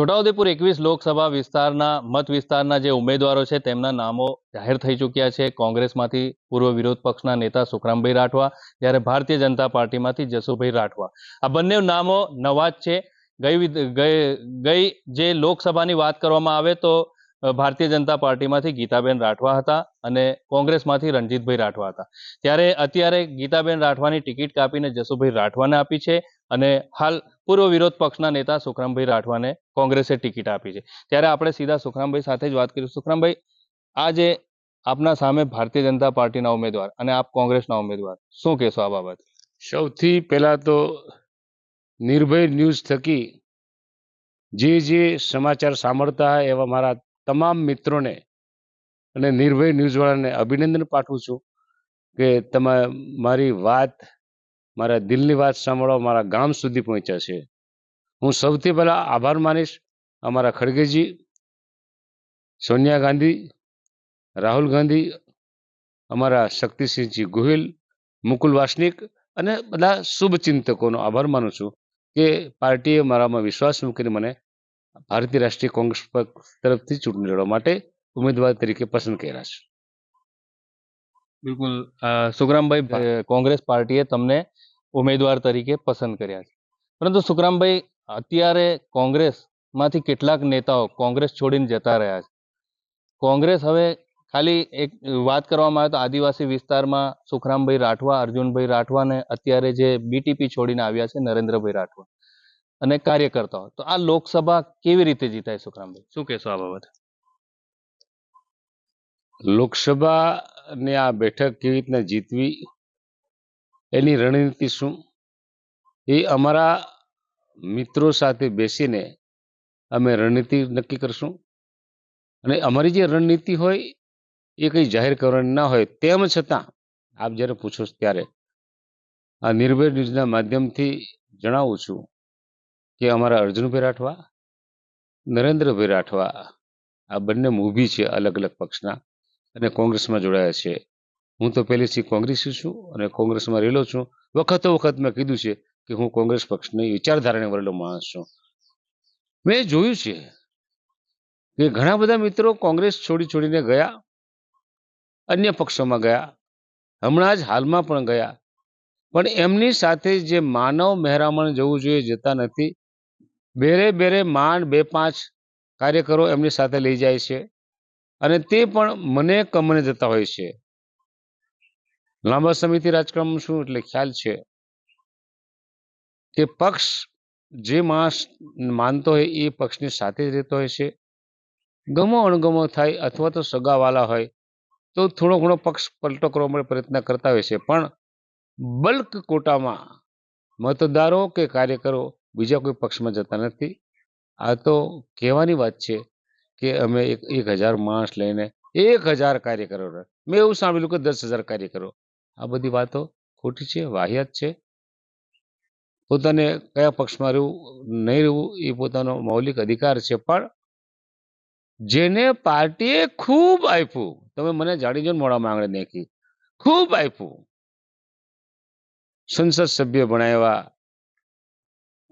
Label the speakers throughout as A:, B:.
A: છોટાઉદેપુર એકવીસ લોકસભા વિસ્તારના મત વિસ્તારના જે ઉમેદવારો છે, તેમના નામો જાહેર થઈ ચૂક્યા છે. કોંગ્રેસમાંથી પૂર્વ વિરોધ પક્ષના નેતા સુખરામભાઈ રાઠવા, જ્યારે ભારતીય જનતા પાર્ટીમાંથી જસુભાઈ રાઠવા. આ બંને નામો નવા જ છે. ગઈ ગઈ જે લોકસભાની વાત કરવામાં આવે તો ભારતીય જનતા પાર્ટીમાંથી ગીતાબેન રાઠવા હતા અને કોંગ્રેસમાંથી રણજીતભાઈ રાઠવા હતા. ત્યારે અત્યારે ગીતાબેન રાઠવાની ટિકિટ કાપીને જસુભાઈ રાઠવાને આપી છે અને હાલ પૂર્વ વિરોધ પક્ષના નેતા સુખરામભાઈ રાઠવાને કોંગ્રેસે ટિકિટ આપી છે. ત્યારે આપણે સીધા સુખરામભાઈ સાથે જ વાત કરીશું. સુખરામભાઈ આ જે આપના સામે ભારતીય જનતા પાર્ટીના ઉમેદવાર અને આપ કોંગ્રેસના ઉમેદવાર. શું કહેશો આ બાબત?
B: સૌથી પહેલા તો નિર્ભય ન્યૂઝ થકી જે જે સમાચાર સાંભળતા એવા મારા તમામ મિત્રોને અને નિર્ભય ન્યૂઝવાળાને અભિનંદન પાઠવું છું કે તમે મારી વાત મારા દિલની વાત સાંભળવા મારા ગામ સુધી પહોંચ્યા છે. હું સૌથી પહેલાં આભાર માનીશ અમારા ખડગેજી સોનિયા ગાંધી રાહુલ ગાંધી અમારા શક્તિસિંહજી ગોહિલ મુકુલ વાસનિક અને બધા શુભચિંતકોનો આભાર માનું છું કે પાર્ટીએ મારામાં વિશ્વાસ મૂકીને મને ભારતીય રાષ્ટ્રીય કોંગ્રેસ પક્ષ તરફથી ચૂંટણી લડવા માટે ઉમેદવાર તરીકે પસંદ કર્યા છે.
A: બિલકુલ. સુગ્રામભાઈ કોંગ્રેસ પાર્ટીએ તમને ઉમેદવાર તરીકે પસંદ કર્યા છે. પરંતુ સુખરામભાઈ, અત્યારે કોંગ્રેસમાંથી કેટલાક નેતાઓ કોંગ્રેસ છોડીને જતા રહ્યા છે. કોંગ્રેસ હવે ખાલી એક વાત કરવામાં આવે તો આદિવાસી વિસ્તારમાં સુખરામભાઈ રાઠવા, અર્જુનભાઈ રાઠવા અત્યારે જે બીટીપી છોડીને આવ્યા છે નરેન્દ્રભાઈ રાઠવા અને કાર્યકર્તાઓ. તો આ લોકસભા કેવી રીતે જીતાય સુખરામભાઈ? શું કહેશો આ બાબતે?
B: લોકસભાની આ બેઠક કેવી રીતના જીતવી એની રણનીતિ શું? એ અમારા મિત્રો સાથે બેસીને અમે રણનીતિ નક્કી કરશું. અને અમારી જે રણનીતિ હોય, એ કંઈ જાહેર કરવાની ના હોય, તેમ છતાં આપ જ્યારે પૂછો ત્યારે આ નિર્ભય ન્યૂઝના માધ્યમથી જણાવું છું કે અમારા અર્જુનભાઈ રાઠવા, નરેન્દ્રભાઈ રાઠવા આ બંને મૂવી છે અલગ અલગ પક્ષના અને કોંગ્રેસમાં જોડાયા છે. હું તો પહેલેથી કોંગ્રેસી છું અને કોંગ્રેસમાં રહેલો છું. વખતો વખત મેં કીધું છે કે હું કોંગ્રેસ પક્ષની વિચારધારાને વરેલો માણસ છું. મેં જોયું છે કે ઘણા બધા મિત્રો કોંગ્રેસ છોડી છોડીને ગયા, અન્ય પક્ષોમાં ગયા, હમણાં જ હાલમાં પણ ગયા. પણ એમની સાથે જે માનવ મહેરામણ જવું જોઈએ જતા નથી, બેરે બેરે માંડ બે પાંચ કાર્યકરો એમની સાથે લઈ જાય છે અને તે પણ મને કમને જતા હોય છે. લાંબા સમયથી રાજકારણમાં શું એટલે ખ્યાલ છે? કે પક્ષ જે માણસ માનતો હોય એ પક્ષની સાથે જ રહેતો હોય છે. ગમો અણગમો થાય અથવા તો સગાવાલા હોય તો થોડો ઘણો પક્ષ પલટો કરવા માટે પ્રયત્ન કરતા હોય છે. પણ બલ્ક કોટામાં મતદારો કે કાર્યકરો બીજા કોઈ પક્ષમાં જતા નથી. આ તો કહેવાની વાત છે કે અમે એક એક હજાર માણસ લઈને એક હજાર કાર્યકરો. મેં એવું સાંભળ્યું કે દસ હજાર કાર્યકરો આ બધી વાતો ખોટી છે, વાહિયાત છે. પોતાને કયા પક્ષમાં રહેવું, નહીં રહેવું એ પોતાનો મૌલિક અધિકાર છે, પણ જેને પાર્ટીએ ખૂબ આપ્યું, તમે મને જાણી જો મોડામાં આંગળે નાખી, ખૂબ આપ્યું. સંસદ સભ્ય બનાવ્યા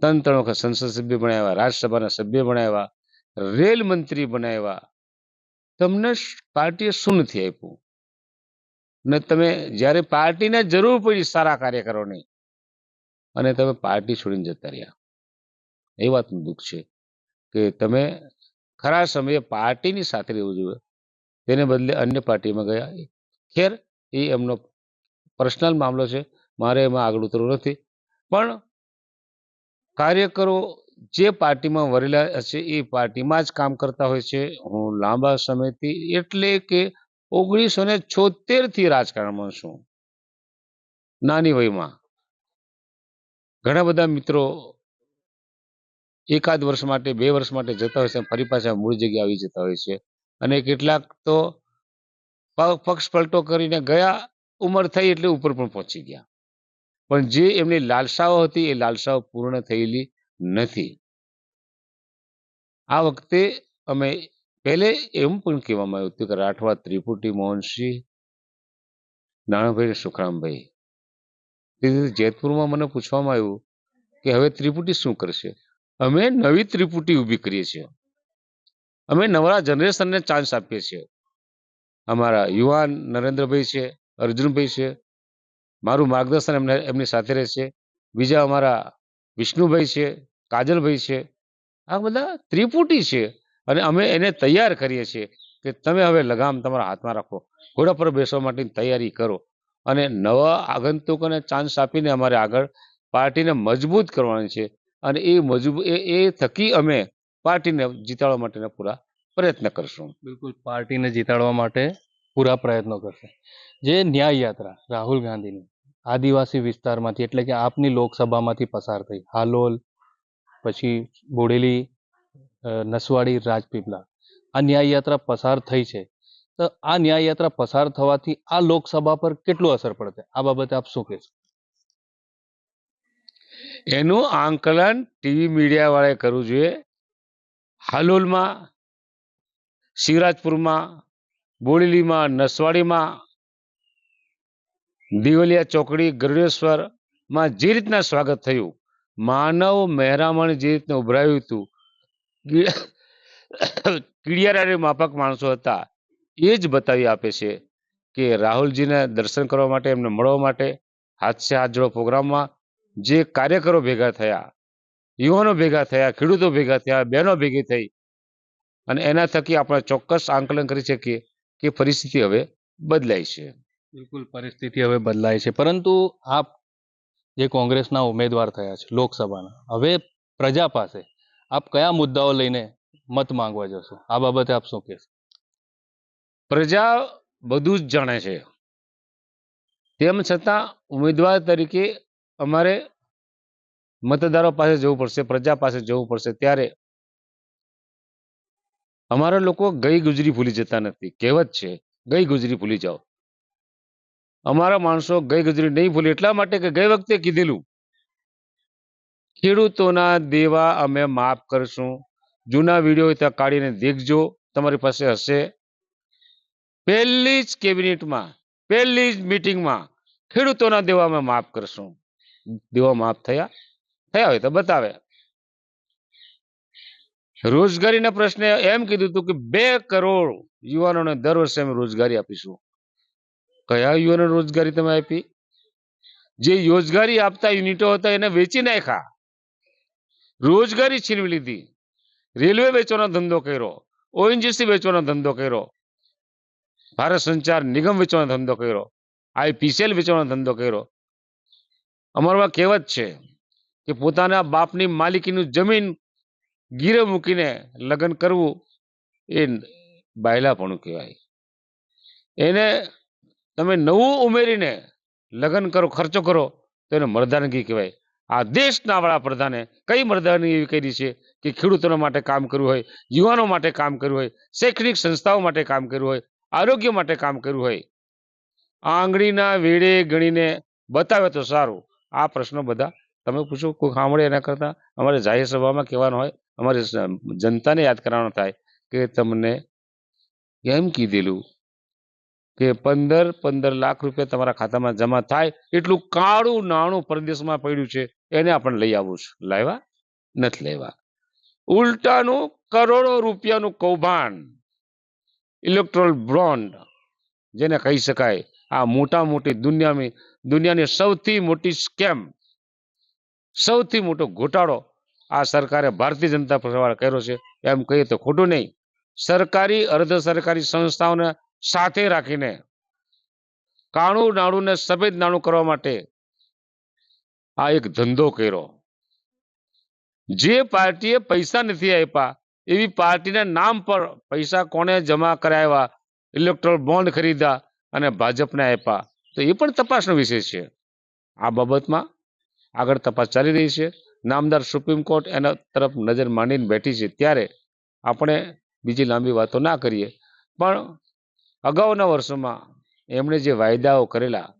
B: ત્રણ ત્રણ વખત સંસદ સભ્ય બનાવ્યા રાજ્યસભાના સભ્ય બનાવ્યા રેલ મંત્રી બનાવ્યા તમને પાર્ટીએ શું નથી આપ્યું? ને તમે જ્યારે પાર્ટીને જરૂર પડી સારા કાર્યકરોની. અને તમે પાર્ટી છોડીને જતા રહ્યા. એ વાતનું દુઃખ છે કે તમે ખરા સમયે પાર્ટીની સાથે રહેવું જોઈએ. તેને બદલે અન્ય પાર્ટીમાં ગયા. ખેર, એ એમનો પર્સનલ મામલો છે. મારે એમાં આગળ ઉતરવું નથી. પણ કાર્યકરો જે પાર્ટીમાં વરેલા હશે, એ પાર્ટીમાં જ કામ કરતા હોય છે. હું લાંબા સમયથી એટલે કે ઓગણીસો ને છોતેરથી રાજકારણમાં છું. નાની વયમાં. ઘણા બધા મિત્રો એકાદ વર્ષ માટે, બે વર્ષ માટે જતા હોય છે, ફરી પાછા મૂળ જગ્યાએ આવી જતા હોય છે. અને કેટલાક તો પક્ષ પલટો કરીને ગયા, ઉંમર થઈ એટલે ઉપર પણ પહોંચી ગયા. પણ જે એમની લાલસાઓ હતી, એ લાલસાઓ પૂર્ણ થયેલી નથી. આ વખતે અમે પહેલે એમ પણ કહેવામાં આવ્યું હતું કે રાઠવા ત્રિપુટી મોહનસિંહ, નાણાભાઈ સુખરામભાઈ. તેથી જેતપુરમાં મને પૂછવામાં આવ્યું કે હવે ત્રિપુટી શું કરશે? અમે નવી ત્રિપુટી ઊભી કરીએ છીએ. અમે નવા જનરેશનને ચાન્સ આપીએ છીએ. અમારા યુવાન નરેન્દ્રભાઈ છે, અર્જુનભાઈ છે, મારું માર્ગદર્શન એમને, એમની સાથે રહેશે. બીજા અમારા વિષ્ણુભાઈ છે, કાજલભાઈ છે. આ બધા ત્રિપુટી છે. અને અમે એને તૈયાર કરીએ છીએ કે તમે હવે લગામ તમારા હાથમાં રાખો. ઘોડા પર બેસવા માટેની તૈયારી કરો. અને નવા આગંતુકોને ચાન્સ આપીને અમારે આગળ પાર્ટીને મજબૂત કરવાની છે. અને એ મજબૂત એ થકી અમે પાર્ટીને જીતાડવા માટેના પૂરા પ્રયત્ન કરશું.
A: બિલકુલ, પાર્ટીને જીતાડવા માટે પૂરા પ્રયત્નો કરશે. જે ન્યાય યાત્રા, રાહુલ ગાંધીની આદિવાસી વિસ્તારમાંથી એટલે કે આપની લોકસભામાંથી પસાર થઈ, હાલોલ, પછી બોડેલી નસવાડી રાજપીપળા આ ન્યાય યાત્રા પસાર થઈ છે. તો આ ન્યાય યાત્રા પસાર થવાથી આ લોકસભા પર કેટલું અસર પડશે? આ બાબતે આપ શું કહેશો?
B: એનું આંકલન ટીવી મીડિયા વાળાએ કરવું જોઈએ. હાલોલમાં શિવરાજપુરમાં બોડેલીમાં, નસવાડીમાં, દિવલિયા ચોકડી ગરુડેશ્વરમાં જે રીતના સ્વાગત થયું, માનવ મહેરામણ જે રીતના ઉભરાયું હતું કી- કીડિયારાની માફક માણસો હતા. એ જ બતાવી આપે છે કે રાહુલજીને દર્શન કરવા માટે, એમને મળવા માટે હાથ સે હાથ જોડો પ્રોગ્રામમાં જે કાર્યકરો ભેગા થયા, યુવાનો ભેગા થયા, ખેડૂતો ભેગા થયા, બહેનો ભેગી થઈ અને એના થકી આપણે ચોક્કસ આંકલન કરી શકીએ કે પરિસ્થિતિ હવે બદલાય છે.
A: બિલકુલ, પરિસ્થિતિ હવે બદલાય છે. પરંતુ આપ જે કોંગ્રેસના ઉમેદવાર થયા છે લોકસભાના, હવે પ્રજા પાસે આપ કયા મુદ્દાઓ લઈને મત માંગવા જશો? આ બાબતે આપ શું કહેશો?
B: પ્રજા બધું જ જાણે છે. તેમ છતાં ઉમેદવાર તરીકે અમારે મતદારો પાસે જવું પડશે, પ્રજા પાસે જવું પડશે ત્યારે અમારા લોકો ગઈ ગુજરી ભૂલી જતા નથી. કહેવત છે, ગઈ ગુજરી ભૂલી જાઓ. અમારા માણસો ગઈ ગુજરી નહીં ભૂલે એટલા માટે કે ગઈ વખતે કીધેલું ખેડૂતોના દેવા અમે માફ કરશું. જૂના વીડિયો ત્યાં કાઢીને દેખજો, તમારી પાસે હશે. પહેલી જ કેબિનેટમાં, પહેલી જ મિટિંગમાં ખેડૂતોના દેવા અમે માફ કરશું. દેવા માફ થયા? થયા હોય તો બતાવે. રોજગારીના પ્રશ્ને એમ કીધું હતું કે બે કરોડ યુવાનોને દર વર્ષે અમે રોજગારી આપીશું. કયા યુવાનો રોજગારી તમે આપી? જે રોજગારી આપતા યુનિટો હતા એને વેચી નાખ્યા. રોજગારી છીનવી લીધી. રેલવે વેચવાનો ધંધો કર્યો. ઓએનજીસી વેચવાનો ધંધો કર્યો. ભારત સંચાર નિગમ વેચવાનો ધંધો કર્યો. આઈપીસીએલ વેચવાનો ધંધો કર્યો. અમારમાં કહેવત છે કે પોતાના બાપની માલિકીનું જમીન ગીરે મૂકીને લગ્ન કરવું એ બાયલાપણું કહેવાય. એને તમે નવું ઉમેરીને લગ્ન કરો, ખર્ચો કરો તો એને મરદાનગી કહેવાય. આ દેશના વડાપ્રધાને કઈ મરદાની એવી કરી છે કે ખેડૂતોને માટે કામ કર્યું હોય, યુવાનો માટે કામ કર્યું હોય, શૈક્ષણિક સંસ્થાઓ માટે કામ કર્યું હોય, આરોગ્ય માટે કામ કર્યું હોય? આંગળીના વેડે ગણીને બતાવે તો સારું. આ પ્રશ્નો બધા તમે પૂછો કોઈ સાંભળે એના કરતાં? અમારે જાહેર સભામાં કહેવાનું હોય, અમારે જનતાને યાદ કરવાનું થાય કે તમને એમ કીધેલું કે પંદર પંદર લાખ રૂપિયા તમારા ખાતામાં જમા થાય એટલું કાળું નાણું પરદેશમાં પડ્યું છે. એને આપણે લઈ આવવું છે. લાવ્યા? નથી લેવા ઉલટાનું કરોડો રૂપિયાનું કૌભાંડ, ઇલેક્ટ્રોલ બ્રોન્ડ જેને કહી શકાય આ મોટા મોટી દુનિયાની દુનિયાની સૌથી મોટી સ્કેમ, સૌથી મોટો ઘોટાળો આ સરકારે ભારતીય જનતા પક્ષ કર્યો છે. એમ કહીએ તો ખોટું નહીં. સરકારી, અર્ધ સરકારી સંસ્થાઓને સાથે રાખીને કાણું નાણું ને સફેદ નાણું કરવા માટે આ એક ધંધો કર્યો. જે પાર્ટીએ પૈસા નથી આપ્યા, એવી પાર્ટીના નામ પર પૈસા કોણે જમા કરાવ્યા ઇલેક્ટ્રોલ બોન્ડ ખરીદ્યા અને ભાજપને આપ્યા. તો એ પણ તપાસનો વિષય છે. આ બાબતમાં આગળ તપાસ ચાલી રહી છે. નામદાર સુપ્રીમ કોર્ટ એના તરફ નજર માંડીને બેઠી છે. ત્યારે આપણે બીજી લાંબી વાતો ના કરીએ. પણ અગાઉના વર્ષોમાં એમણે જે વાયદાઓ કરેલા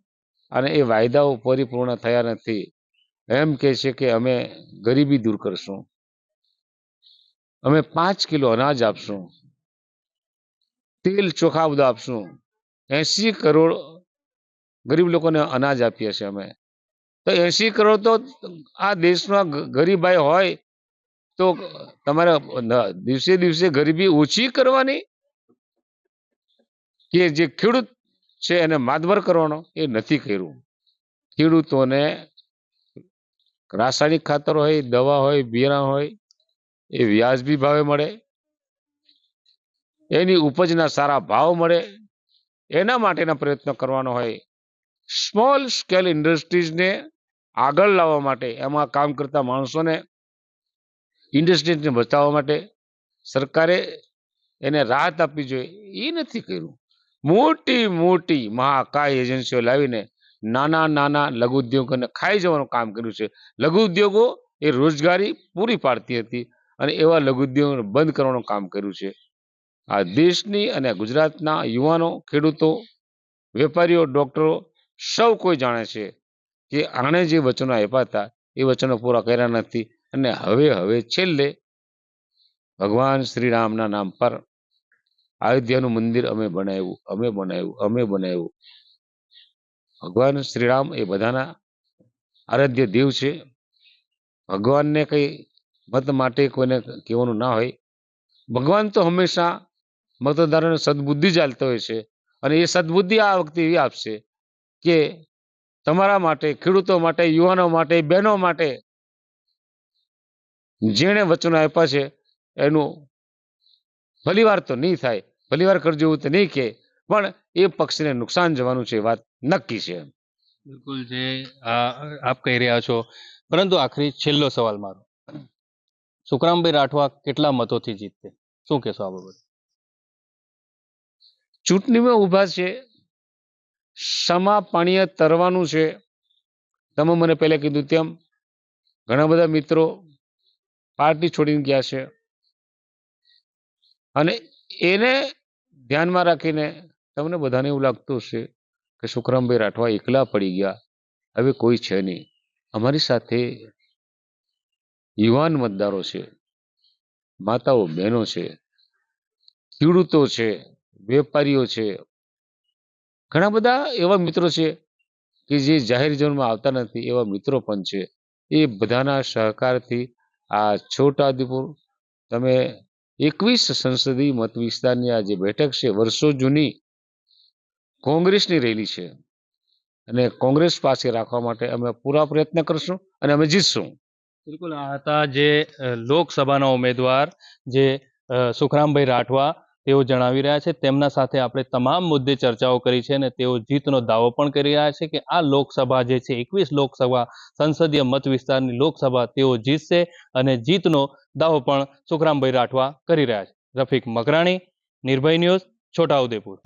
B: અને એ વાયદાઓ પરિપૂર્ણ થયા નથી. એમ કહે છે કે અમે ગરીબી દૂર કરશું. અમે પાંચ કિલો અનાજ આપશું. તેલ ચોખા બધું આપશું. એસી કરોડ ગરીબ લોકોને અનાજ આપીએ છીએ અમે. તો એસી કરોડ તો આ દેશમાં ગરીબ ગરીબાઈ હોય તો તમારે દિવસે દિવસે ગરીબી ઓછી કરવાની? કે જે ખેડૂત છે એને માતબર કરવાનો? એ નથી કર્યું. ખેડૂતોને રાસાયણિક ખાતર હોય, દવા હોય, બિયારણ હોય, એ વ્યાજબી ભાવે મળે. એની ઉપજના સારા ભાવ મળે. એના માટેના પ્રયત્નો કરવાનો હોય. સ્મોલ સ્કેલ ઇન્ડસ્ટ્રીઝને આગળ લાવવા માટે, એમાં કામ કરતા માણસોને ઇન્ડસ્ટ્રીઝને બચાવવા માટે સરકારે એને રાહત આપવી જોઈએ. એ નથી કર્યું. મોટી મોટી મહાકાય એજન્સીઓ લાવીને નાના નાના લઘુ ઉદ્યોગોને ખાઈ જવાનું કામ કર્યું છે. લઘુ ઉદ્યોગો એ રોજગારી પૂરી પાડતી હતી અને એવા લઘુ ઉદ્યોગોને બંધ કરવાનું કામ કર્યું છે. આ દેશની અને ગુજરાતના યુવાનો, ખેડૂતો, વેપારીઓ, ડૉક્ટરો સૌ કોઈ જાણે છે કે આણે જે વચનો આપ્યા હતા એ વચનો પૂરા કર્યા નથી અને હવે હવે છેલ્લે ભગવાન શ્રી રામના નામ પર અયોધ્યાનું મંદિર અમે બનાવ્યું અમે બનાવ્યું અમે બનાવ્યું. ભગવાન શ્રીરામ એ બધાના આરાધ્ય દેવ છે. ભગવાનને કઈ મત માટે કોઈને કહેવાનું ના હોય. ભગવાન તો હંમેશા મતદારોને સદબુદ્ધિ જ આલતો હોય છે અને એ સદબુદ્ધિ આ વખતે એવી આપશે કે તમારા માટે, ખેડૂતો માટે, યુવાનો માટે, બહેનો માટે જેણે વચનો આપ્યા છે એનું ભલીવાર તો નહીં થાય, ભલીવાર કરજો એવું તો નહીં કે પણ એ પક્ષને નુકસાન જવાનું છે વાત નક્કી છે
A: બિલકુલ જે આપ કહી રહ્યા છો. પરંતુ આખરી છેલ્લો સવાલ મારો. સુખરામભાઈ રાઠવા કેટલા મતોથી જીતશે? શું કહેશો આ બાબતે?
B: ચૂંટણીમાં ઊભા છે. સમા પાણીએ તરવાનું છે. તમે મને પહેલાં કીધું તેમ ઘણા બધા મિત્રો પાર્ટી છોડીને ગયા છે. અને એને ધ્યાનમાં રાખીને તમને બધાને એવું લાગતું હશે કે સુખરામભાઈ રાઠવા એકલા પડી ગયા. હવે કોઈ છે નહીં. અમારી સાથે યુવાન મતદારો છે, માતાઓ બહેનો છે, ખેડૂતો છે, વેપારીઓ છે, ઘણા બધા એવા મિત્રો છે કે જે જાહેર જીવનમાં આવતા નથી, એવા મિત્રો પણ છે. એ બધાના સહકારથી આ છોટાઉદેપુર તમે એકવીસ સંસદીય મત વિસ્તારની આ જે બેઠક છે, વર્ષો જૂની કોંગ્રેસની રેલી છે. અને કોંગ્રેસ પાસે રાખવા માટે અમે પૂરા પ્રયત્ન કરશું અને અમે જીતશું.
A: બિલકુલ, આ હતા જે લોકસભાના ઉમેદવાર જે સુખરામભાઈ રાઠવા, તેઓ જણાવી રહ્યા છે. તેમના સાથે આપણે તમામ મુદ્દે ચર્ચાઓ કરી છે અને તેઓ જીતનો દાવો પણ કરી રહ્યા છે કે આ લોકસભા જે છે, એકવીસ લોકસભા સંસદીય મત વિસ્તારની લોકસભા તેઓ જીતશે અને જીતનો દાવો પણ સુખરામભાઈ રાઠવા કરી રહ્યા છે. રફીક મકરાણી, નિર્ભય ન્યૂઝ, છોટાઉદેપુર.